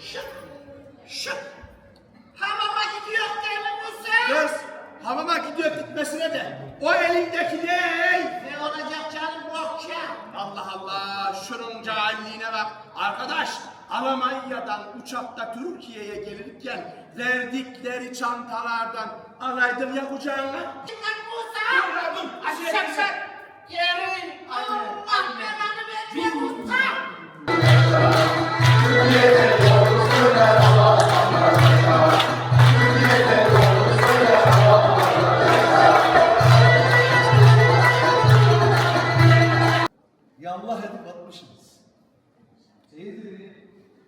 Şık. Şık. Hamama gidiyor değil mi Musa? Kız hamama gidiyor gitmesine de o elindeki ne? Ne olacak canım bokça? Allah Allah şunun cahilliğine bak. Arkadaş Almanya'dan uçakta Türkiye'ye gelirken verdikleri çantalardan alaydın ya kucağına. Çıkar Musa. Dur, dur, acele Sen etme. sen.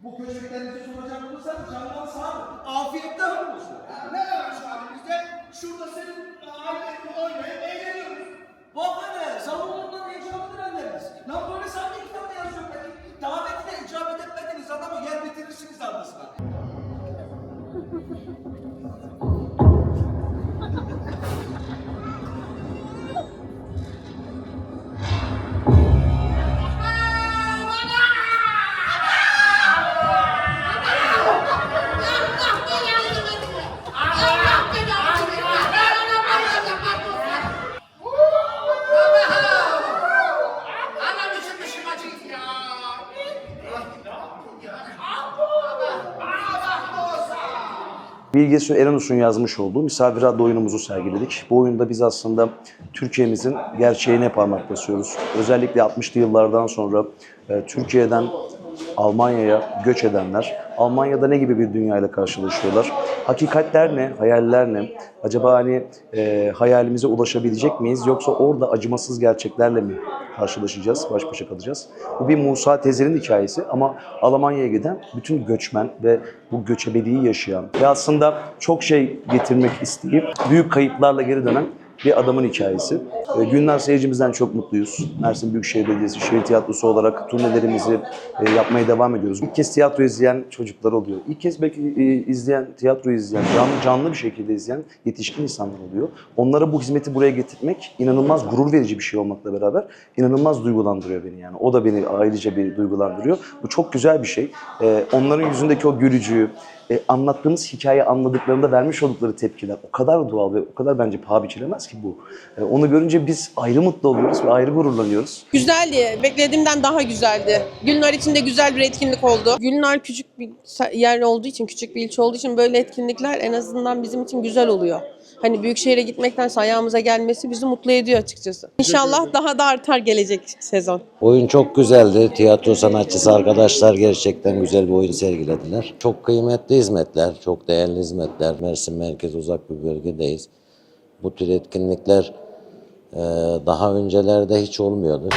bu köşeklerinizi soracak olursanız candan sağ. Afiyette olsun. Ne var şu halimizde? Şurada senin ailenin oynayıp eğleniyoruz. Bak hele, salonundan icabet edenleriniz. Lan böyle sanki kitapta yazıyor peki. Davetine icabet etmediniz adamı yer bitirirsiniz ardısına. Bilge Erenus'un yazmış olduğu Misafir adlı oyunumuzu sergiledik. Bu oyunda biz aslında Türkiye'mizin gerçeğine parmak basıyoruz. Özellikle 60'lı yıllardan sonra e, Türkiye'den Almanya'ya göç edenler, Almanya'da ne gibi bir dünyayla karşılaşıyorlar? Hakikatler ne? Hayaller ne? Acaba hani e, hayalimize ulaşabilecek miyiz? Yoksa orada acımasız gerçeklerle mi karşılaşacağız, baş başa kalacağız? Bu bir Musa Tezer'in hikayesi ama Almanya'ya giden bütün göçmen ve bu göçebeliği yaşayan ve aslında çok şey getirmek isteyip büyük kayıplarla geri dönen bir adamın hikayesi. E, Gülnar seyircimizden çok mutluyuz. Mersin Büyükşehir Belediyesi Şehir Tiyatrosu olarak turnelerimizi e, yapmaya devam ediyoruz. İlk kez tiyatro izleyen çocuklar oluyor. İlk kez belki e, izleyen, tiyatro izleyen, canlı, canlı bir şekilde izleyen yetişkin insanlar oluyor. Onlara bu hizmeti buraya getirmek inanılmaz gurur verici bir şey olmakla beraber inanılmaz duygulandırıyor beni yani. O da beni ayrıca bir duygulandırıyor. Bu çok güzel bir şey. E, onların yüzündeki o gülücüğü, e, anlattığımız hikaye anladıklarında vermiş oldukları tepkiler o kadar doğal ve o kadar bence paha biçilemez ki bu. E, onu görünce biz ayrı mutlu oluyoruz ve ayrı gururlanıyoruz. Güzeldi. Beklediğimden daha güzeldi. Gülnar için de güzel bir etkinlik oldu. Gülnar küçük bir yer olduğu için, küçük bir ilçe olduğu için böyle etkinlikler en azından bizim için güzel oluyor. Hani büyük şehire gitmektense ayağımıza gelmesi bizi mutlu ediyor açıkçası. İnşallah daha da artar gelecek sezon. Oyun çok güzeldi. Tiyatro sanatçısı arkadaşlar gerçekten güzel bir oyun sergilediler. Çok kıymetli hizmetler, çok değerli hizmetler. Mersin merkez uzak bir bölgedeyiz. Bu tür etkinlikler e, daha öncelerde hiç olmuyordu.